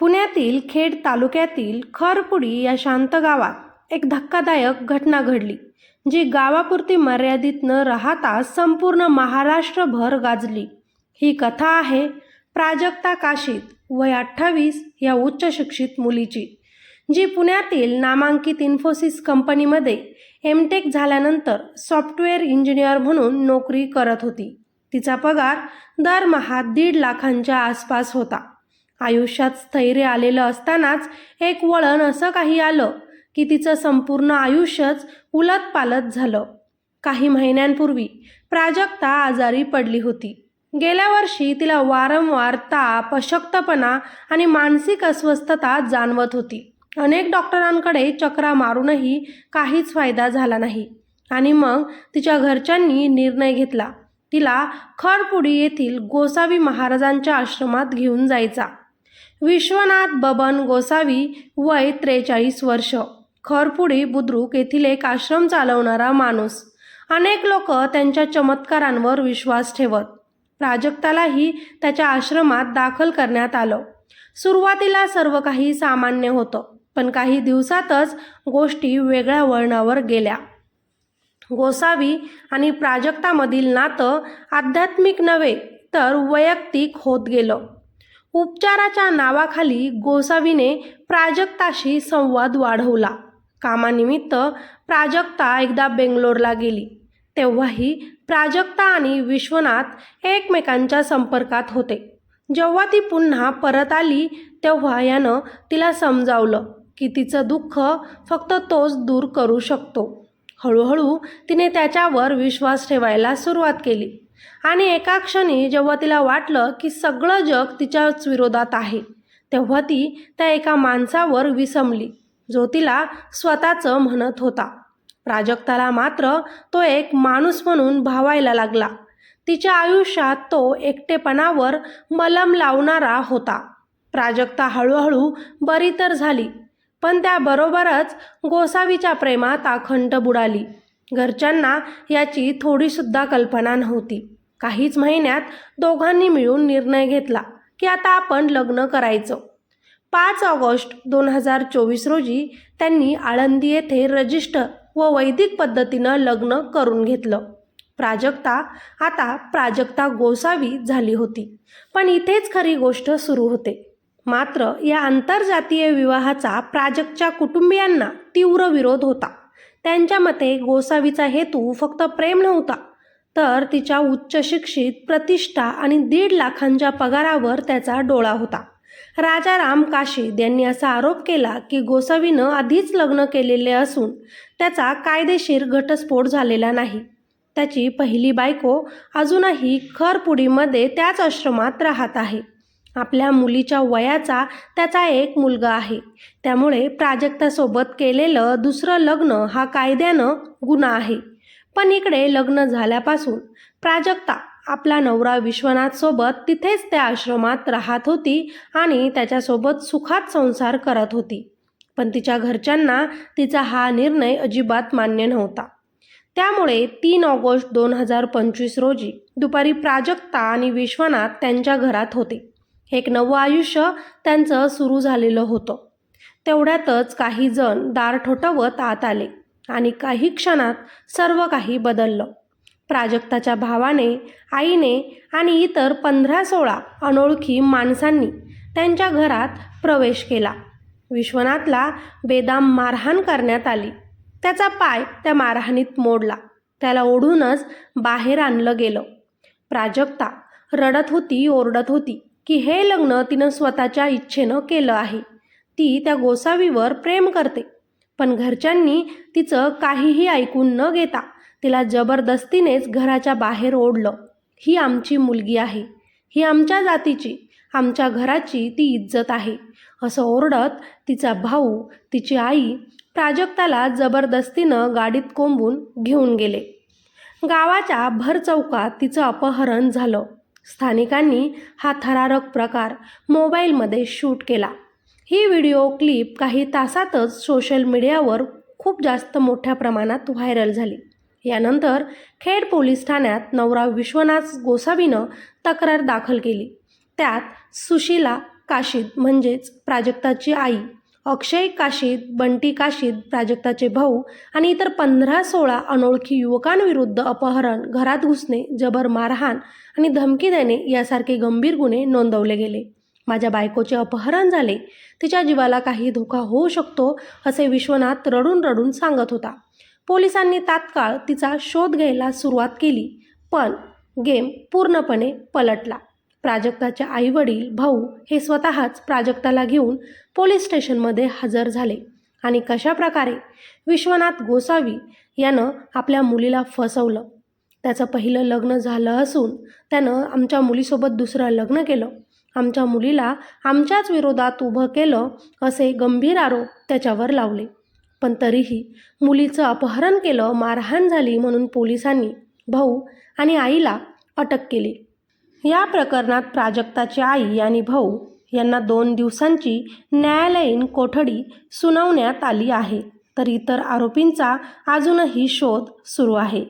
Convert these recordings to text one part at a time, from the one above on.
पुण्यातील खेड तालुक्यातील खरपुडी या शांत गावात एक धक्कादायक घटना घडली जी गावापुरती मर्यादित न राहता संपूर्ण महाराष्ट्रभर गाजली. ही कथा आहे प्राजक्ता काशीत वय अठ्ठावीस या उच्च शिक्षित मुलीची जी पुण्यातील नामांकित इन्फोसिस कंपनीमध्ये एमटेक झाल्यानंतर सॉफ्टवेअर इंजिनियर म्हणून नोकरी करत होती. तिचा पगार दरमहा दीड लाखांच्या आसपास होता. आयुष्यात स्थैर्य आलेलं असतानाच एक वळण असं काही आलं की तिचं संपूर्ण आयुष्यच उलतपालत झालं. काही महिन्यांपूर्वी प्राजक्ता आजारी पडली होती. गेल्या वर्षी तिला वारंवार ताप अशक्तपणा आणि मानसिक अस्वस्थता जाणवत होती. अनेक डॉक्टरांकडे चक्रा मारूनही काहीच फायदा झाला नाही. आणि मग तिच्या घरच्यांनी निर्णय घेतला. तिला खरपुडी येथील गोसावी महाराजांच्या आश्रमात घेऊन जायचा. विश्वनाथ बबन गोसावी वय त्रेचाळीस वर्ष. खरपुडी बुद्रुक येथील एक आश्रम चालवणारा माणूस. अनेक लोक त्यांच्या चमत्कारांवर विश्वास ठेवत प्राजक्तालाही त्याच्या आश्रमात दाखल करण्यात आलं. सुरुवातीला सर्व काही सामान्य होतं पण काही दिवसातच गोष्टी वेगळ्या वळणावर गेल्या. गोसावी आणि प्राजक्तामधील नातं आध्यात्मिक नव्हे तर वैयक्तिक होत गेलं. उपचाराच्या नावाखाली गोसावीने प्राजक्ताशी संवाद वाढवला. कामानिमित्त प्राजक्ता एकदा बेंगलोरला गेली. तेव्हाही प्राजक्ता आणि विश्वनाथ एकमेकांच्या संपर्कात होते. जेव्हा ती पुन्हा परत आली तेव्हा यानं तिला समजावलं की तिचं दुःख फक्त तोच दूर करू शकतो. हळूहळू तिने त्याच्यावर विश्वास ठेवायला सुरुवात केली. आणि एका क्षणी जेव्हा तिला वाटलं की सगळं जग तिच्याच विरोधात आहे तेव्हा ती त्या एका माणसावर विसमली जो तिला स्वतःचं म्हणत होता. प्राजक्ताला मात्र तो एक माणूस म्हणून भावायला लागला. तिच्या आयुष्यात तो एकटेपणावर मलम लावणारा होता. प्राजक्ता हळूहळू बरी तर झाली पण त्याबरोबरच गोसावीच्या प्रेमात अखंड बुडाली. घरच्यांना याची थोडीसुद्धा कल्पना नव्हती. काहीच महिन्यात दोघांनी मिळून निर्णय घेतला की आता आपण लग्न करायचं. पाच ऑगस्ट दोन हजार चोवीस रोजी त्यांनी आळंदी येथे रजिस्टर व वैदिक पद्धतीनं लग्न करून घेतलं. प्राजक्ता आता प्राजक्ता गोसावी झाली होती पण इथेच खरी गोष्ट सुरू होते. मात्र या आंतरजातीय विवाहाचा प्राजक्तच्या कुटुंबियांना तीव्र विरोध होता. त्यांच्या मते गोसावीचा हेतू फक्त प्रेम नव्हता तर तिच्या उच्च शिक्षित प्रतिष्ठा आणि दीड लाखांच्या पगारावर त्याचा डोळा होता. राजाराम काशीद यांनी असा आरोप केला की गोसावीनं आधीच लग्न केलेले असून त्याचा कायदेशीर घटस्फोट झालेला नाही. त्याची पहिली बायको अजूनही खरपुडीमध्ये त्याच आश्रमात राहत आहे. आपल्या मुलीच्या वयाचा त्याचा एक मुलगा आहे. त्यामुळे प्राजक्तासोबत केलेलं दुसरं लग्न हा कायद्यानं गुन्हा आहे. पण इकडे लग्न झाल्यापासून प्राजक्ता आपला नवरा विश्वनाथसोबत तिथेच त्या आश्रमात राहत होती आणि त्याच्यासोबत सुखात संसार करत होती. पण तिच्या घरच्यांना तिचा हा निर्णय अजिबात मान्य नव्हता. त्यामुळे तीन ऑगस्ट दोन हजार पंचवीस रोजी दुपारी प्राजक्ता आणि विश्वनाथ त्यांच्या घरात होते. एक नवं आयुष्य त्यांचं सुरू झालेलं होतं. तेवढ्यातच काही जण दार ठोठवत आत आले आणि काही क्षणात सर्व काही बदललं. प्राजक्ताच्या भावाने आईने आणि इतर पंधरा सोळा अनोळखी माणसांनी त्यांच्या घरात प्रवेश केला. विश्वनाथला बेदाम मारहाण करण्यात आली. त्याचा पाय त्या मारहाणीत मोडला. त्याला ओढूनच बाहेर आणलं गेलं. प्राजक्ता रडत होती ओरडत होती. की हे लग्न तिनं स्वतःच्या इच्छेनं केलं आहे. ती त्या गोसावीवर प्रेम करते. पण घरच्यांनी तिचं काहीही ऐकून न घेता तिला जबरदस्तीनेच घराच्या बाहेर ओढलं. ही आमची मुलगी आहे. ही आमच्या जातीची आमच्या घराची ती इज्जत आहे असं ओरडत तिचा भाऊ तिची आई प्राजक्ताला जबरदस्तीनं गाडीत कोंबून घेऊन गेले. गावाच्या भर चौकात तिचं अपहरण झालं. स्थानिकांनी हा थरारक प्रकार मोबाईलमध्ये शूट केला. ही व्हिडिओ क्लिप काही तासातच सोशल मीडियावर खूप जास्त मोठ्या प्रमाणात व्हायरल झाली. यानंतर खेड पोलीस ठाण्यात नवरा विश्वनाथ गोसावीनं तक्रार दाखल केली. त्यात सुशीला काशीद म्हणजेच प्राजक्ताची आई अक्षय काशीद बंटी काशीद प्राजक्ताचे भाऊ आणि इतर पंधरा सोळा अनोळखी युवकांविरुद्ध अपहरण घरात घुसणे जबर मारहाण आणि धमकी देणे यासारखे गंभीर गुन्हे नोंदवले गेले. माझ्या बायकोचे अपहरण झाले. तिच्या जीवाला काही धोका होऊ शकतो असे विश्वनाथ रडून रडून सांगत होता. पोलिसांनी तात्काळ तिचा शोध घ्यायला सुरुवात केली पण गेम पूर्णपणे पलटला. प्राजक्ताचे आईवडील भाऊ हे स्वतःच प्राजक्ताला घेऊन पोलीस स्टेशनमध्ये हजर झाले. आणि कशा प्रकारे विश्वनाथ गोसावी यानं आपल्या मुलीला फसवलं? त्याचं पहिलं लग्न झालं असून त्यानं आमच्या मुलीसोबत दुसरं लग्न केलं. आमच्या मुलीला आमच्याच विरोधात उभं केलं असे गंभीर आरोप त्याच्यावर लावले. पण तरीही मुलीचं अपहरण केलं मारहाण झाली म्हणून पोलिसांनी भाऊ आणि आईला अटक केली. या प्रकरणात प्राजक्ताची आई आणि भाऊ यांना दोन दिवसांची न्यायालयीन कोठडी सुनावण्यात आली आहे. तर इतर आरोपींचा अजूनही शोध सुरू आहे.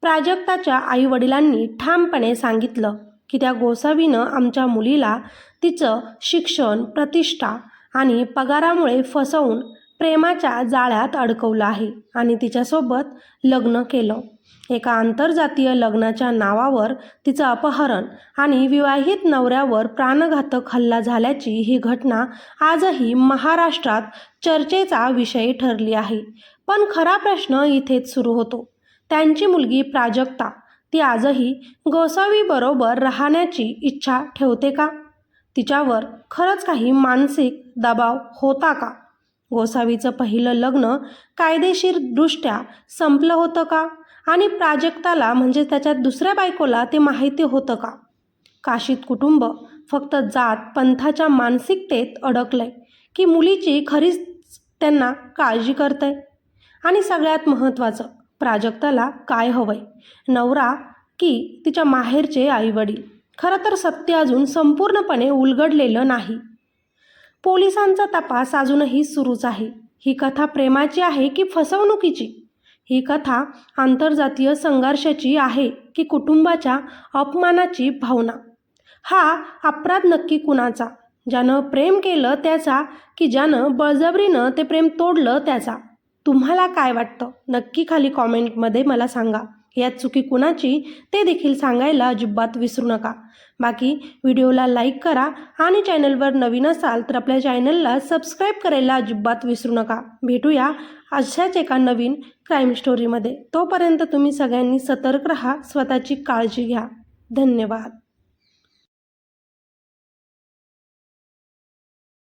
प्राजक्ताच्या आईवडिलांनी ठामपणे सांगितलं की त्या गोसावीनं आमच्या मुलीला तिचं शिक्षण प्रतिष्ठा आणि पगारामुळे फसवून प्रेमाच्या जाळ्यात अडकवलं आहे आणि तिच्यासोबत लग्न केलं. एका आंतरजातीय लग्नाच्या नावावर तिचं अपहरण आणि विवाहित नवऱ्यावर प्राणघातक हल्ला झाल्याची ही घटना आजही महाराष्ट्रात चर्चेचा विषय ठरली आहे. पण खरा प्रश्न इथेच सुरू होतो. त्यांची मुलगी प्राजक्ता ती आजही गोसावीबरोबर राहण्याची इच्छा ठेवते का? तिच्यावर खरंच काही मानसिक दबाव होता का? गोसावीचं पहिलं लग्न कायदेशीरदृष्ट्या संपलं होतं का? आणि प्राजक्ताला म्हणजे त्याच्या दुसऱ्या बायकोला ते माहिती होतं का? काशीत कुटुंब फक्त जात पंथाच्या मानसिकतेत अडकलंय. की मुलीची खरीच त्यांना काळजी करतंय. आणि सगळ्यात महत्त्वाचं प्राजक्ताला काय हवंय? नवरा की तिच्या माहेरचे आईवडील? खरं तर सत्य अजून संपूर्णपणे उलगडलेलं नाही. पोलिसांचा तपास अजूनही सुरूच आहे. ही कथा प्रेमाची आहे की फसवणुकीची? ही कथा आंतरजातीय संघर्षाची आहे की कुटुंबाच्या अपमानाची भावना. हा अपराध नक्की कुणाचा? ज्यानं प्रेम केलं त्याचा की ज्यानं बळजबरीनं ते प्रेम तोडलं त्याचा? तुम्हाला काय वाटतं? नक्की खाली कॉमेंटमध्ये मला सांगा. यात चुकी कुणाची ते देखील सांगायला अजिबात विसरू नका. बाकी व्हिडिओला लाईक करा आणि चॅनलवर नवीन असाल तर आपल्या चॅनलला सबस्क्राईब करायला अजिबात विसरू नका. भेटूया अशाच एका नवीन क्राईम स्टोरीमध्ये. तोपर्यंत तुम्ही सगळ्यांनी सतर्क राहा स्वतःची काळजी घ्या. धन्यवाद.